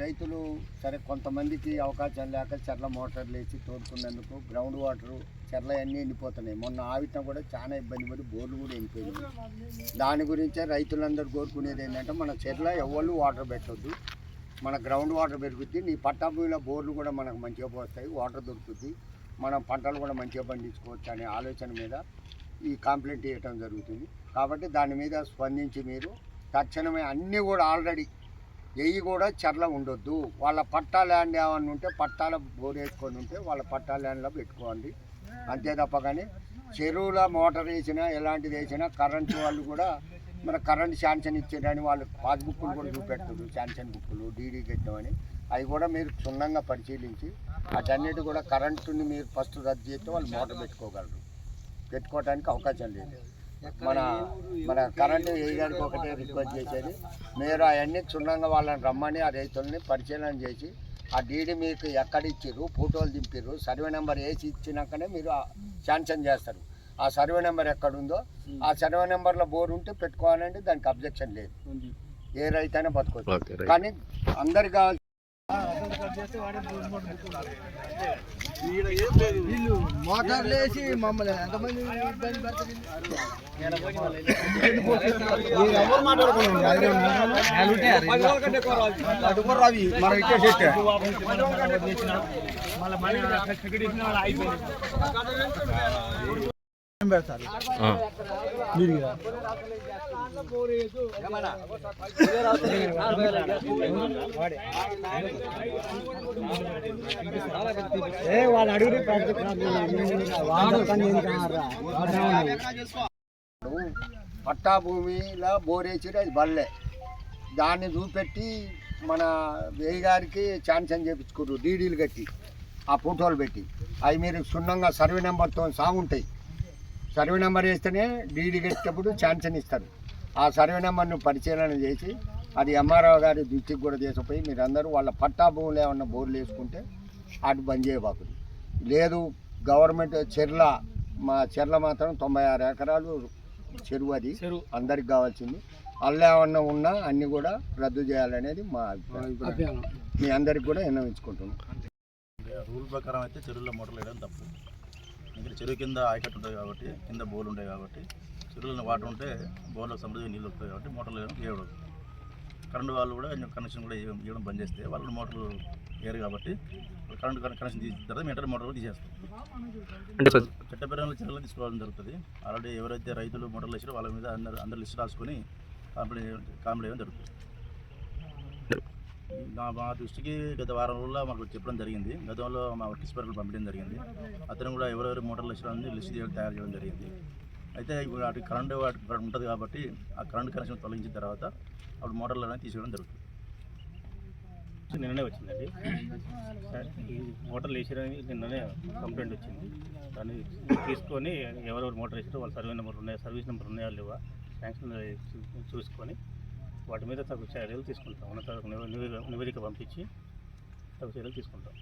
రైతులు సరే కొంతమందికి అవకాశం లేక చెర్ల మోటార్లు వేసి తోడుకున్నందుకు గ్రౌండ్ వాటర్ చెర్ల అన్నీ ఎండిపోతున్నాయి. మొన్న ఆవితం కూడా చాలా ఇబ్బంది పడి బోర్లు కూడా ఎండిపోయింది దాని గురించే రైతులందరూ కోరుకునేది ఏంటంటే మన చెర్ల ఎవరు వాటర్ పెట్టొద్దు. మన గ్రౌండ్ వాటర్ పెరుగుద్ది. నీ పట్టా భూమిలో బోర్లు కూడా మనకు మంచిగా పోస్తాయి వాటర్ దొరుకుతుంది. మనం పంటలు కూడా మంచిగా పండించుకోవచ్చు అనే ఆలోచన మీద ఈ కంప్లైంట్ ఇవ్వటం జరుగుతుంది. కాబట్టి దాని మీద స్పందించి మీరు తక్షణమే అన్నీ కూడా ఆల్రెడీ ఎయ్యి కూడా చర్ల ఉండొద్దు. వాళ్ళ పట్టా ల్యాండ్ ఏమన్నా ఉంటే పట్టాల బోర్ వేసుకొని ఉంటే వాళ్ళ పట్టా ల్యాండ్లో పెట్టుకోండి. అంతే తప్ప కానీ చెరువుల మోటార్ వేసినా ఎలాంటిది వేసినా కరెంటు వాళ్ళు కూడా మన కరెంట్ శాంక్షన్ ఇచ్చేదని వాళ్ళు పాస్బుక్లు కూడా చూపెడుతుంది శాంక్షన్ బుక్లు డీడీ పెట్టమని. అవి కూడా మీరు క్షుణ్ణంగా పరిశీలించి వాటన్నిటి కూడా కరెంటుని మీరు ఫస్ట్ రద్దు చేస్తే వాళ్ళు మోటార్ పెట్టుకోగలరు. పెట్టుకోవడానికి అవకాశం లేదు. మన మన కరెంటు వేయడానికి ఒకటే రిక్వెస్ట్ చేసేది. మీరు అవన్నీ క్షుణ్ణంగా వాళ్ళని రమ్మని ఆ రైతుల్ని పరిశీలన చేసి ఆ డీడీ మీకు ఎక్కడ ఇచ్చిర్రు ఫోటోలు దింపిర్రు సర్వే నెంబర్ వేసి ఇచ్చినాకనే మీరు శాంక్షన్ చేస్తారు. ఆ సర్వే నెంబర్ ఎక్కడుందో ఆ సర్వే నెంబర్లో బోర్ ఉంటే పెట్టుకోవాలంటే దానికి అబ్జెక్షన్ లేదు. ఏ రైతు అయినా బతుకోవచ్చు కానీ అందరికి కావాల్సి మోటార్లు వేసి మమ్మల్ని ఎంతమంది ఇబ్బంది పెడతారు. రవి మనం ఇచ్చేసేట్టే పెడతారు ఏ వాళ్ళు పట్టా భూమిలో బోరేసిరు అది బల్లే. దాన్ని చూపెట్టి మన వేయి గారికి శాంక్షన్ చేయించుకుర్రు డీడీలు కట్టి ఆ ఫోటోలు పెట్టి. అవి మీరు క్షుణ్ణంగా సర్వే నెంబర్తో సాగుంటాయి. సర్వే నెంబర్ వేస్తేనే డీడీ కట్టేటప్పుడు శాంక్షన్ ఇస్తారు. ఆ సర్వే నెంబర్ను పరిశీలన చేసి అది ఎంఆర్ఓ గారి దృష్టికి కూడా తీసుకుపోయి మీరందరూ వాళ్ళ పట్టా భూములు ఏమన్నా బోర్లు వేసుకుంటే అటు బంద్ చేయబాకుది లేదు గవర్నమెంట్ చెర్ల మా చెర్ల మాత్రం తొంభై ఆరు ఎకరాలు చెరువు అది. అందరికి కావాల్సింది. అల్ల ఏమన్నా ఉన్నా అన్ని కూడా రద్దు చేయాలనేది మా అభిప్రాయం. మీ అందరికి కూడా విన్నవించుకుంటున్నాం. రూల్ ప్రకారం అయితే చెరువుల్లో మోటార్లు వేయడం తప్పు. ఎందుకంటే చెరువు కింద ఆయకట్టు ఉంటుంది కాబట్టి కింద బోర్లు ఉంటాయి కాబట్టి. చెరువులో వాటర్ ఉంటే బోర్లో సమృద్ధిగా నీళ్ళు వస్తాయి కాబట్టి మోటార్లు వేయకూడదు కరెంటు వాళ్ళు కూడా కనెక్షన్ కూడా ఇవ్వ- ఇవ్వడం బంద్ చేస్తే వాళ్ళు మోటార్లు వేయరు కాబట్టి కరెంటు కనెక్షన్ తీసిన తర్వాత మీటర్ మోటార్లు తీసేస్తారు అంటే సార్ చట్టపరమైన చర్యలు తీసుకోవడం జరుగుతుంది. ఆల్రెడీ ఎవరైతే రైతులు మోటార్లు వేసారో వాళ్ళ మీద అందరు అందరు లిస్ట్ రాసుకొని కంప్లైంట్ కంప్లైంట్ చేయడం జరుగుతుంది. మా దృష్టికి గత వారం రోజుల్లో మాకు చెప్పడం జరిగింది. గతంలో మా వర్క్ పంపించడం జరిగింది. అతను కూడా ఎవరెవరు మోటార్లు వేసారని లిస్ట్ చేయడం తయారు చేయడం జరిగింది. అయితే ఇప్పుడు కరెంట్ కరెంటు వాటి ఉంటుంది కాబట్టి ఆ కరెంట్ కనెక్షన్ తొలగించిన తర్వాత అప్పుడు మోటార్లు అనేది తీసుకోవడం జరుగుతుంది. నిన్ననే వచ్చిందండి. ఈ మోటార్లు వేసారని నిన్ననే కంప్లైంట్ వచ్చింది. దాన్ని తీసుకొని ఎవరెవరు మోటార్ వేసారో వాళ్ళ సర్వే నెంబర్ ఉన్నాయా సర్వీస్ నెంబర్ ఉన్నాయా లేవా శాంక్షన్ చూసుకొని వాటి మీద తగు చర్యలు తీసుకుంటాం. ఉన్నత నివే- నివేదిక పంపించి తగు చర్యలు తీసుకుంటాం.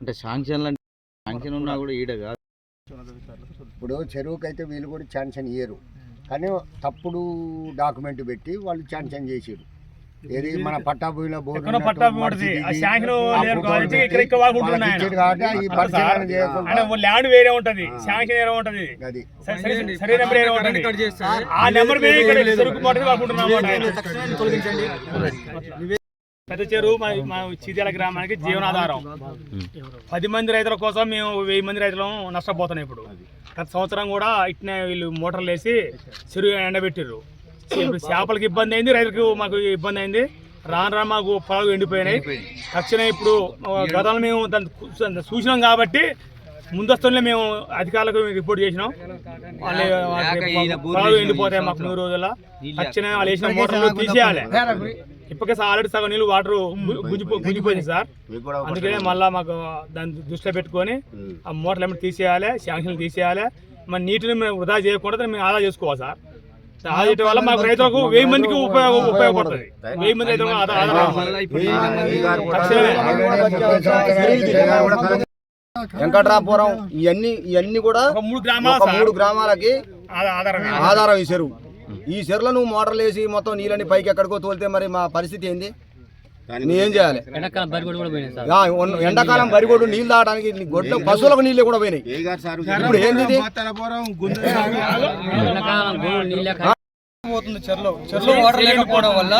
అంటే శాంక్షన్లు అంటే శాంక్షన్ ఉన్నా కూడా ఈడగా ఇప్పుడు చెరువుకి అయితే వీళ్ళు కూడా శాంక్షన్ ఇయ్యరు కానీ తప్పుడు డాక్యుమెంట్ పెట్టి వాళ్ళు శాంక్షన్ చేసారు ఏది మన పట్టా భూమిలో బోర్డు ల్యాండ్ వేరే ఉంటది. శాంక్షన్ వేరే ఉంటది. అది. సరే- సరే- సరే నెంబర్ వేరే ఉంటది ఆ నెంబర్ మీద ఇక్కడ చెరుకు మోటార్ వాడుకుంటున్నాం పెద్ద చెరువు మా మా చిద్యాల గ్రామానికి జీవనాధారం. పది మంది రైతుల కోసం మేము వెయ్యి మంది రైతులం నష్టపోతున్నాం ఇప్పుడు. గత సంవత్సరం కూడా ఇట్నే వీళ్ళు మోటార్లు వేసి చెరువు ఎండబెట్టిర్రు. ఇప్పుడు చేపలకి ఇబ్బంది అయింది రైతులకు మాకు ఇబ్బంది అయింది. రాను రాను మాకు పొలాలు ఎండిపోయినాయి. తక్షణం ఇప్పుడు గతంలో మేము దాన్ని చూసినాం కాబట్టి ముందస్తులనే మేము అధికారులకు రిపోర్ట్ చేసినాం. వాళ్ళు పొలాలు ఎండిపోతాయి మాకు నూరు రోజుల తక్షణం వాళ్ళు వేసిన మోటార్లు తీసేయాలి. ఇప్పటికే ఆల్రెడీ సగం నీళ్ళు వాటర్ గుంజిపో గుంజిపోయింది సార్. అందుకనే మళ్ళీ మాకు దాన్ని దృష్టిలో పెట్టుకొని ఆ మోటార్లు ఏమైనా తీసేయాలి శాంక్షన్లు తీసేయాలి. మన నీటిని మేము వృధా చేయకూడదు మేము ఆదా చేసుకోవాలి సార్. ఆదా వల్ల మాకు రైతులకు వెయ్యి మందికి ఉపయోగ ఉపయోగపడుతుంది. వెయ్యి మంది రైతులకు ఆదా ఆదా వెంకట్రాపురం ఇవన్నీ ఇవన్నీ కూడా మూడు గ్రామాల మూడు గ్రామాలకి ఆధారం. ఈ చెరువు ఈ చెరువులో నువ్వు మోటార్లు వేసి మొత్తం నీళ్ళని పైకి ఎక్కడికో తోలితే మరి మా పరిస్థితి ఏంది? నీ ఏం చేయాలి? ఎండాకాలం బరిగొడ్డు నీళ్ళు తాగడానికి గొడ్ల పశువులకు నీళ్ళు కూడా పోయినాయి. ఇప్పుడు ఏంది పోతుంది చెర్లో చెర్లో వాటర్ లేకపోవడం వల్ల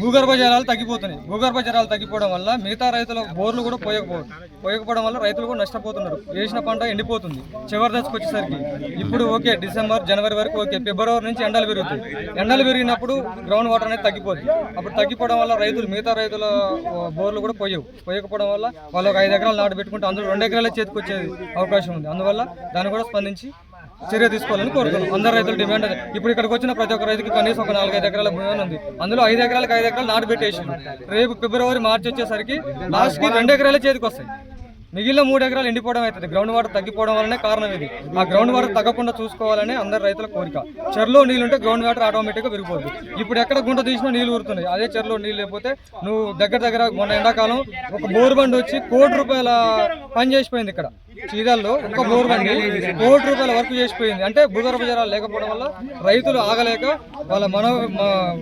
భూగర్భ జలాలు తగ్గిపోతున్నాయి. భూగర్భ జలాలు తగ్గిపోవడం వల్ల మిగతా రైతుల బోర్లు కూడా పోయకపోవడం పోయకపోవడం వల్ల రైతులు కూడా నష్టపోతున్నారు. వేసిన పంట ఎండిపోతుంది. చివరి దశకు వచ్చేసరికి ఇప్పుడు ఓకే డిసెంబర్ జనవరి వరకు ఓకే ఫిబ్రవరి నుంచి ఎండలు పెరుగుతాయి. ఎండలు పెరిగినప్పుడు గ్రౌండ్ వాటర్ అనేది తగ్గిపోతుంది అప్పుడు తగ్గిపోవడం వల్ల రైతులు మిగతా రైతుల బోర్లు కూడా పోయవు. పోయకపోవడం వల్ల వాళ్ళు ఒక ఐదు ఎకరాలు నాటు పెట్టుకుంటే అందులో రెండు ఎకరాల చేతికి వచ్చే అవకాశం ఉంది. అందువల్ల దాన్ని కూడా స్పందించి చర్య తీసుకోవాలని కోరుతున్నాం. అందరు రైతులు డిమాండ్ అదే. ఇప్పుడు ఇక్కడికి వచ్చిన ప్రతి ఒక్క రైతుకి కనీసం ఒక నాలుగైదు ఎకరాల భూమి ఉంది. అందులో ఐదు ఎకరాలకు ఐదు ఎకరాలు నాటు పెట్టేసి రేపు ఫిబ్రవరి మార్చి వచ్చేసరికి లాస్ట్కి రెండు ఎకరాల చేతికి వస్తాయి మిగిలిన మూడు ఎకరాలు ఎండిపోవడం అవుతుంది. గ్రౌండ్ వాటర్ తగ్గిపోవడం వల్లనే కారణం ఇది. ఆ గ్రౌండ్ వాటర్ తగ్గకుండా చూసుకోవాలని అందరు రైతుల కోరిక. చెరులో నీళ్ళుంటే గ్రౌండ్ వాటర్ ఆటోమేటిక్గా పెరిగిపోతుంది ఇప్పుడు ఎక్కడ గుంట తీసినా నీళ్ళు ఊరుతున్నాయి. అదే చెరులో నీళ్ళు లేకపోతే నువ్వు దగ్గర దగ్గర మొన్న ఎండాకాలం ఒక బోర్ బండి వచ్చి కోటి రూపాయల పని చేసిపోయింది ఇక్కడ. చీదల్లో ఒక బోర్ బండి కోటి రూపాయల వర్క్ చేసిపోయింది. అంటే భూగర్భ జలాలు లేకపోవడం వల్ల రైతులు ఆగలేక వాళ్ళ మనో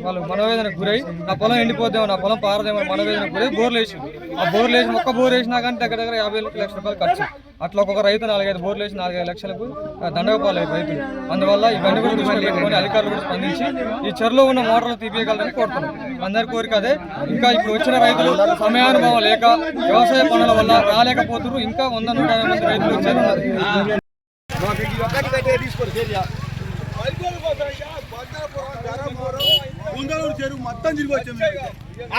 వాళ్ళు మనోవేదనకు గురై నా పొలం ఎండిపోద్దేమో నా పొలం పారదేమో మనోవేదనకు గురై బోర్లు వేసి ఆ బోర్లు వేసి ఒక్క బోర్ వేసినా కానీ దగ్గర దగ్గర యాభై లక్షల రూపాయలు ఖర్చు. అట్లా ఒక్కొక్క రైతు నాలుగైదు బోర్లు వేసి నాలుగైదు లక్షలకు దండగపాలు దండగపాలయ్యారు రైతులు అందువల్ల ఇవన్నీ కూడా దృష్టి పెట్టుకొని అధికారులు కూడా స్పందించి ఈ చెరులో ఉన్న మోటార్లు తీపియగలని కోరుతున్నాం. అందరి కోరిక అదే. ఇంకా ఇప్పుడు వచ్చిన రైతులు సమయానుభవం లేక వ్యవసాయ పనుల వల్ల రాలేకపోతున్నారు. ఇంకా వంద నూట మంది రైతులు వచ్చారు. చెరువు మొత్తం తిరిగి వచ్చాం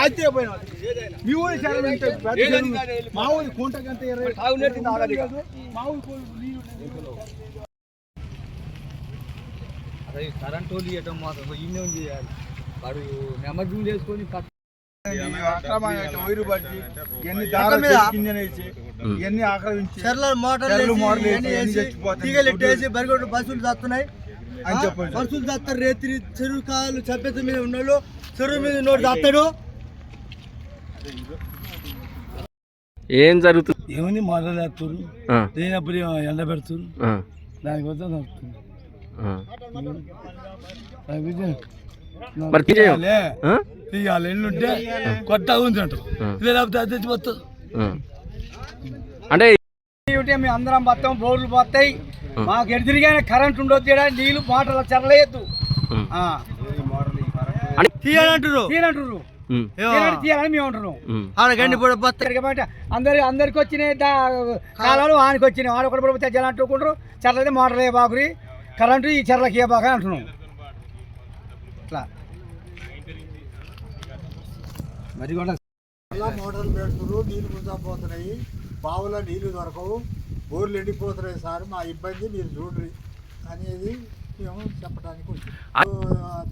ఆశ్చర్యపోయినా మీ ఊరి చెరువు. మా ఊరి ఇరవై మా ఊరి అదే కరెంట్ వాళ్ళు ఇవ్వటం మాత్రం ఇన్నే చేయాలి. వాడు నెమ్మది చేసుకొని ఎన్ని ఆక్రమించి మోటార్లు వేసి ఎన్ని చచ్చిపోతాయి. తీగలు ఎట్టేసి బరిగొడ్డు బస్సులు చస్తున్నాయి బస్సులు చస్తారు రేత్రి చెరువు కాలు చప్పేత మీద ఉన్నాడు చెరువు మీద నోటి చస్తాడు ఏం జరుగుతుంది ఏముంది మొదలు వేస్తారు. ఆ, లేనప్పుడు ఎండ పెడుతురు. దానికోసం. లేకపోతే మరి? తీయాలి. ఎల్లు ఉంటే కొత్తగా ఉంది అంటారు. లేకపోతే అది తెచ్చిపోతుంది. అంటే అందరం మొత్తం బోర్లు పోతాయి. మాకు ఎటు తిరిగానే కరెంట్ ఉండొద్దు మోటార్లు చెరలేదు తీయాలంటారు. తీయనంటే తీయాలని మేము అంటున్నాం. ఆడ అందరి అందరికి వచ్చినాయి కాలాలు ఆనికి వచ్చినాయి. వాడు ఒకటి పడిపోతే జలం అంటుకుంటారు చెర్లైతే మోటార్లు ఏ బాకురి కరెంటు ఈ చెర్లకి ఏ బాగా అంటున్నాం. ఇట్లా. చాలా మోటార్లు పెడుతున్నారు. నీళ్ళు గుంజాపోతున్నాయి బావులో నీళ్ళు దొరకవు. బోర్లు ఎండిపోతున్నాయి సార్ మా ఇబ్బంది మీరు చూడండి అనేది మేము చెప్పడానికి వచ్చింది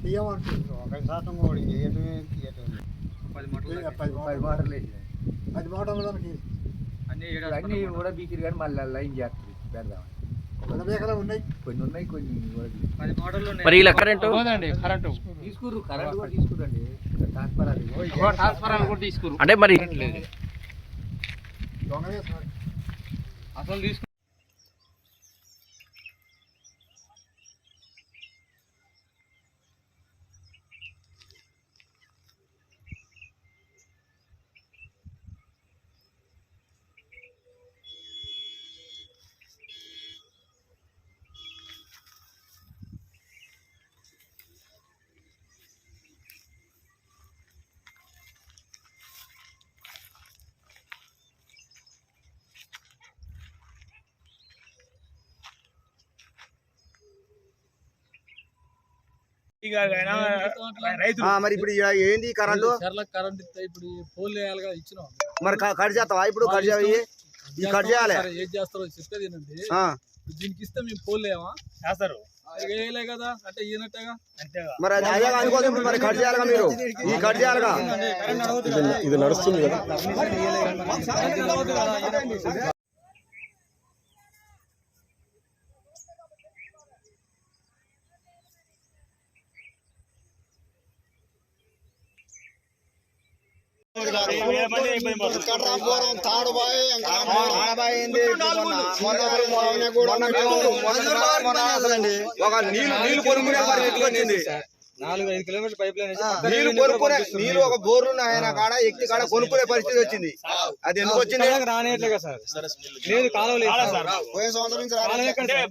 తీయమంటున్నారు. ఒక శాతం కూడా పది మోటార్లు పది మోటార్లు. దానికి అన్ని కూడా బీకిరు కానీ మళ్ళీ లైన్ చేస్తుంది పెడదాం. ఎకరాలు ఉన్నాయి. కొన్ని ఉన్నాయి కొన్ని కూడా పది మోటార్లు ఉన్నాయి. మరి ఇలా కరెంటు? కరెంటు. తీసుకుర్రు కరెంట్ కూడా తీసుకురండి. ట్రాన్స్ఫర్ అది అంటే మరి అసలు తీసుకు రైతు మరి ఇప్పుడు ఇక ఏంది కరెంటు? కరెంట్ ఇస్తే ఇప్పుడు ఫోన్ వేయాలిగా ఇచ్చినాం. మరి కట్ చేస్తావా? ఇప్పుడు కట్ చేయాలి ఈ కట్ చేయాలి. సరే, ఏం చేస్తారో చెప్పేది ఏంటంటే దీనికి ఇస్తే మేము ఫోన్ లేవా? చేస్తారు. వేయలే కదా అంటే ఈయనట్టేగా? అంతేగా. మరి అది ఇప్పుడు మరి కట్ చేయాలిగా మీరు? ఈ కట్ చేయాలిగా? ఇది నడుస్తుంది కదా. ఒక నీళ్ళు నీళ్ళు కొనుక్కునే పరిస్థితి వచ్చింది. నాలుగు ఐదు కిలోమీటర్ పైప్ లైన్ వేసి పక్కన నీళ్ళు కొనుక్కునే ఒక బోర్లు ఆయన కాడ ఎక్కి కాడ కొనుక్కునే పరిస్థితి వచ్చింది అది ఎందుకు వచ్చింది ఇక్కడ రానియట్లేగా సార్ లేదు కాలువ లేదు సార్. పోయిన సంవత్సరం నుంచి కాలువ రాలేదు. ఎక్కడ సార్?